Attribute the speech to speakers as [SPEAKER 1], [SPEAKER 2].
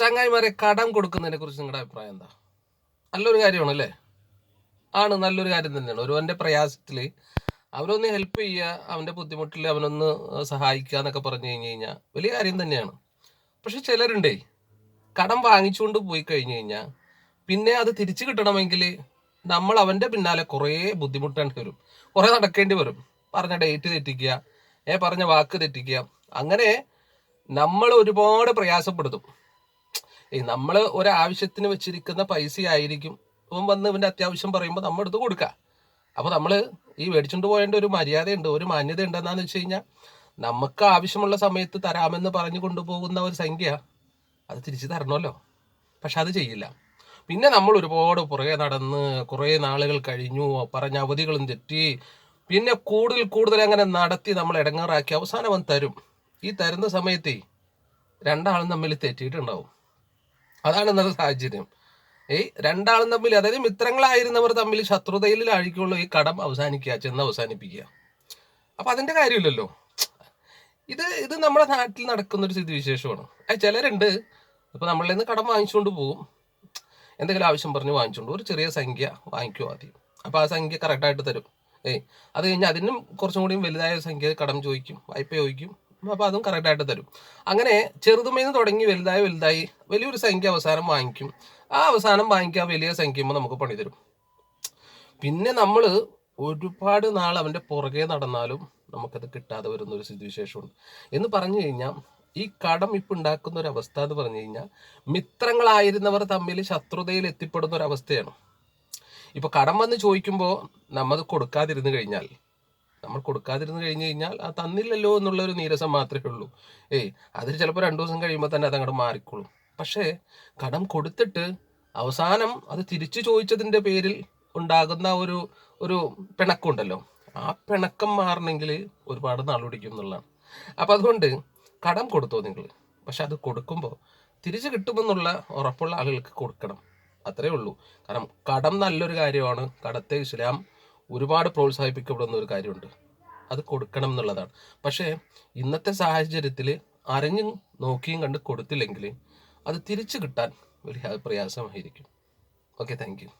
[SPEAKER 1] ചങ്ങായിമാരെ കടം കൊടുക്കുന്നതിനെ കുറിച്ച് നിങ്ങളുടെ അഭിപ്രായം എന്താ? നല്ലൊരു കാര്യമാണ് അല്ലേ ആണ് നല്ലൊരു കാര്യം തന്നെയാണ്. ഒരുവന്റെ പ്രയാസത്തിൽ അവരൊന്ന് ഹെൽപ്പ് ചെയ്യുക അവന്റെ ബുദ്ധിമുട്ടിൽ അവനൊന്ന് സഹായിക്കുക എന്നൊക്കെ പറഞ്ഞു കഴിഞ്ഞു കഴിഞ്ഞാൽ വലിയ കാര്യം തന്നെയാണ്. പക്ഷെ ചിലരുണ്ടേ കടം വാങ്ങിച്ചുകൊണ്ട് പോയി കഴിഞ്ഞു കഴിഞ്ഞാൽ പിന്നെ അത് തിരിച്ചു കിട്ടണമെങ്കിൽ നമ്മൾ അവന്റെ പിന്നാലെ കുറേ ബുദ്ധിമുട്ടേണ്ടി വരും. കുറേ നടക്കേണ്ടി വരും. പറഞ്ഞ ഡേറ്റ് തെറ്റിക്കുക ഏ പറഞ്ഞ വാക്ക് തെറ്റിക്കുക. അങ്ങനെ നമ്മൾ ഒരുപാട് പ്രയാസപ്പെടുത്തും. നമ്മൾ ഒരാവശ്യത്തിന് വെച്ചിരിക്കുന്ന പൈസ ആയിരിക്കും ഇവൻ വന്ന് ഇവന്റെ അത്യാവശ്യം പറയുമ്പോൾ നമ്മൾ എടുത്ത് കൊടുക്കുക അപ്പോൾ നമ്മൾ ഈ മേടിച്ചുകൊണ്ട് പോയേണ്ട ഒരു മര്യാദയുണ്ട് ഒരു മാന്യത ഉണ്ടെന്നാന്ന് വെച്ച് കഴിഞ്ഞാൽ നമുക്ക് ആവശ്യമുള്ള സമയത്ത് തരാമെന്ന് പറഞ്ഞു കൊണ്ടുപോകുന്ന ഒരു സംഖ്യ അത് തിരിച്ചു തരണമല്ലോ. പക്ഷെ അത് ചെയ്യില്ല. പിന്നെ നമ്മൾ ഒരുപാട് പുറകെ നടന്ന് കുറേ നാളുകൾ കഴിഞ്ഞു പറഞ്ഞ അവധികളും തെറ്റി പിന്നെ കൂടുതൽ കൂടുതൽ അങ്ങനെ നടത്തി നമ്മൾ ഇടങ്ങാറാക്കി അവസാനം തരും. ഈ തരുന്ന സമയത്തേ രണ്ടാളും തമ്മിൽ തെറ്റിയിട്ടുണ്ടാവും. അതാണ് ഇന്നത്തെ സാഹചര്യം. ഈ രണ്ടാളും തമ്മിൽ അതായത് മിത്രങ്ങളായിരുന്നവർ തമ്മിൽ ശത്രുതയിൽ ആഴിക്കുള്ളൂ ഈ കടം അവസാനിക്കുക ചെന്ന് അവസാനിപ്പിക്കുക. അപ്പൊ അതിന്റെ കാര്യമില്ലല്ലോ. ഇത് ഇത് നമ്മുടെ നാട്ടിൽ നടക്കുന്ന ഒരു സ്ഥിതിവിശേഷമാണ് ചിലരുണ്ട് ഇപ്പൊ നമ്മളിൽ നിന്ന് കടം വാങ്ങിച്ചുകൊണ്ട് പോകും. എന്തെങ്കിലും ആവശ്യം പറഞ്ഞ് വാങ്ങിച്ചുകൊണ്ട് ഒരു ചെറിയ സംഖ്യ വാങ്ങിക്കും ആദ്യം. അപ്പൊ ആ സംഖ്യ കറക്റ്റായിട്ട് തരും. ഏയ് അത് കഴിഞ്ഞ് അതിനും കുറച്ചും കൂടി വലുതായ സംഖ്യ കടം ചോദിക്കും വായ്പ ചോദിക്കും. അപ്പൊ അതും കറക്റ്റായിട്ട് തരും. അങ്ങനെ ചെറുതുമേന്ന് തുടങ്ങി വലുതായി വലുതായി വലിയൊരു സംഖ്യ അവസാനം വാങ്ങിക്കും. ആ അവസാനം വാങ്ങിക്കാൻ വലിയ സംഖ്യയുമ്പോൾ നമുക്ക് പണി തരും. പിന്നെ നമ്മൾ ഒരുപാട് നാൾ അവന്റെ പുറകെ നടന്നാലും നമുക്കത് കിട്ടാതെ വരുന്ന ഒരു സ്ഥിതിവിശേഷമുണ്ട് എന്ന് പറഞ്ഞു കഴിഞ്ഞാൽ ഈ കടം ഇപ്പം ഉണ്ടാക്കുന്ന ഒരു അവസ്ഥ എന്ന് പറഞ്ഞു കഴിഞ്ഞാൽ മിത്രങ്ങളായിരുന്നവർ തമ്മിൽ ശത്രുതയിൽ എത്തിപ്പെടുന്ന ഒരു അവസ്ഥയാണ്. ഇപ്പൊ കടം വന്ന് ചോദിക്കുമ്പോൾ നമ്മൾ കൊടുക്കാതിരുന്നു കഴിഞ്ഞാൽ നമ്മൾ കൊടുക്കാതിരുന്നു കഴിഞ്ഞ് കഴിഞ്ഞാൽ ആ തന്നില്ലല്ലോ എന്നുള്ള ഒരു നീരസം മാത്രമേ ഉള്ളൂ. ഏയ് അതിൽ ചിലപ്പോൾ രണ്ടു ദിവസം കഴിയുമ്പോൾ തന്നെ അത് അങ്ങോട്ട് മാറിക്കോളും. പക്ഷേ കടം കൊടുത്തിട്ട് അവസാനം അത് തിരിച്ചു ചോദിച്ചതിന്റെ പേരിൽ ഉണ്ടാകുന്ന ഒരു ഒരു പിണക്കമുണ്ടല്ലോ. ആ പിണക്കം മാറണമെങ്കിൽ ഒരുപാട് നാൾ പിടിക്കും എന്നുള്ളതാണ്. അപ്പം അതുകൊണ്ട് കടം കൊടുത്തോ നിങ്ങൾ പക്ഷെ അത് കൊടുക്കുമ്പോൾ തിരിച്ചു കിട്ടുമെന്നുള്ള ഉറപ്പുള്ള ആളുകൾക്ക് കൊടുക്കണം. അത്രേ ഉള്ളൂ. കാരണം കടം നല്ലൊരു കാര്യമാണ്. കടത്തെ ഇസ്ലാം ഒരുപാട് പ്രോത്സാഹിപ്പിക്കപ്പെടുന്ന ഒരു കാര്യമുണ്ട്. അത് കൊടുക്കണം എന്നുള്ളതാണ്. പക്ഷേ ഇന്നത്തെ സാഹചര്യത്തിൽ അറിഞ്ഞും നോക്കിയും കണ്ട് കൊടുത്തില്ലെങ്കിൽ അത് തിരിച്ചു കിട്ടാൻ ഒരു പ്രയാസമായിരിക്കും. Okay thank